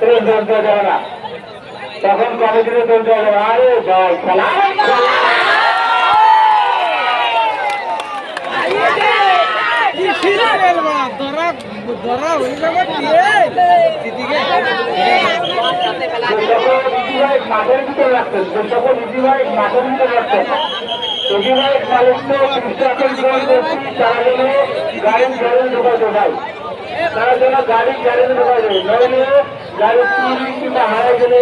Train চলতে যাবে না তখন কমিটিতে চলতে হবে। আরে ভাই খেলা। মাঠের ভিতরে রাখতেন যে ইজিবাইক মাঠের ভিতরে রাখতেন ইজিবাইক মালিক তো তারা যেন গাড়ির তারা যেন গাড়ি ঢোকাইতে নইলে গাড়ি চুরি কিংবা হারাই গেলে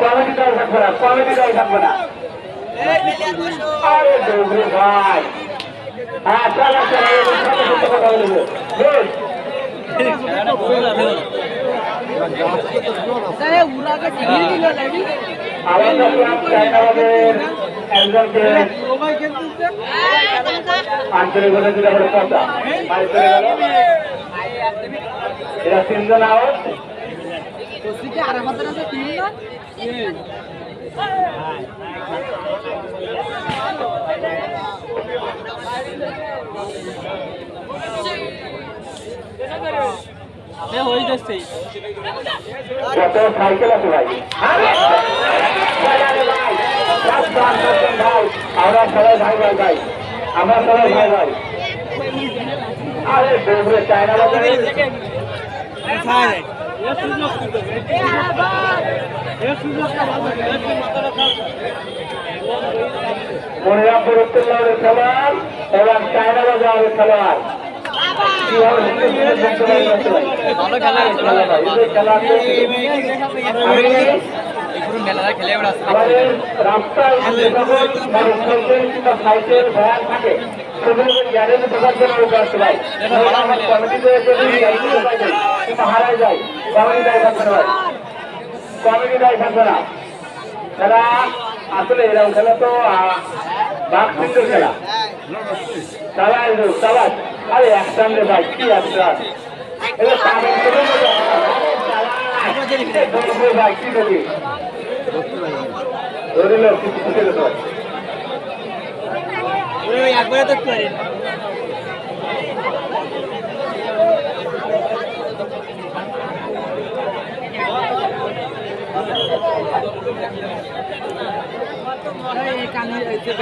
কমিটিটাই থাকবে না কমিটিটাই থাকবে না আরে ভাই হ্যাঁ কথা এরা তিনজন কত সাইকেল আছে ভাই। আমরা সবাই ভাই ভাই ভাই। আমরা সবাই ভাই ভাই। মনিরামপুর উত্তরলাউরের খেলোয়াড় এবং চায়না বাজারের খেলোয়াড় রাস্তায় সাইকেল ভ্যান থাকে সেগুলোকে ঢোকার জন্য কিংবা হারায় যায় কমিটি দায় থাকবে ভাই কমিটি দায় থাকবে আসলে এরকম খেলা তো বাঘ সিংহের খেলা চালাই চালাই আরে এক সামনে ভাই কি। ধরবে ভাই কি করবি ধরিল কিছু একবারে তো করি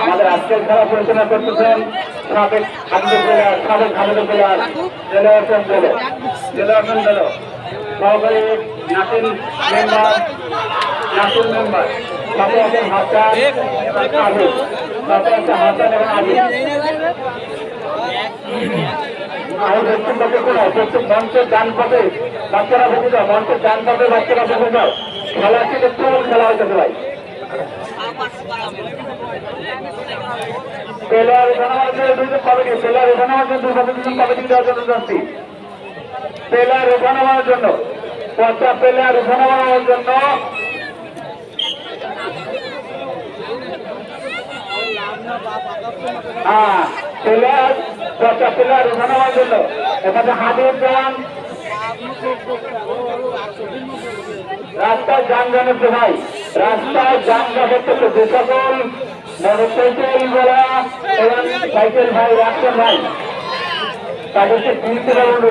আমাদের আজকের খেলা পরিচালনা করতেছেন সাবেক খাদ্য প্লেয়ার সাবেক খাদ্য প্লেয়ার জেলা হোসেন জেলে। জেলা হোসেন জেলো। সহকারী নাসিম মেম্বার নাসিম মেম্বার। সাথে আছেন হাসান সাথে আছে হাসান এবং আজিজ আমি দক্ষিণ পাশে কোথায় দক্ষিণ মঞ্চের ডান পাশে বাচ্চারা বসে যাও মঞ্চের ডান পাশে বাচ্চারা বসে যাও খেলা কিন্তু কেমন খেলা হইতেছে ভাই জন্য পচা পেলার ওঠানোর জন্য পেলার পচা পেলার ওঠানোর জন্য। এখানে হাজির দেওয়ান রাস্তায় যানজনের ভাই। রাস্তায় যানজট হচ্ছে যে সকল এবং সাইকেল ভাই রাস্তা ভাই। তাদেরকে পারব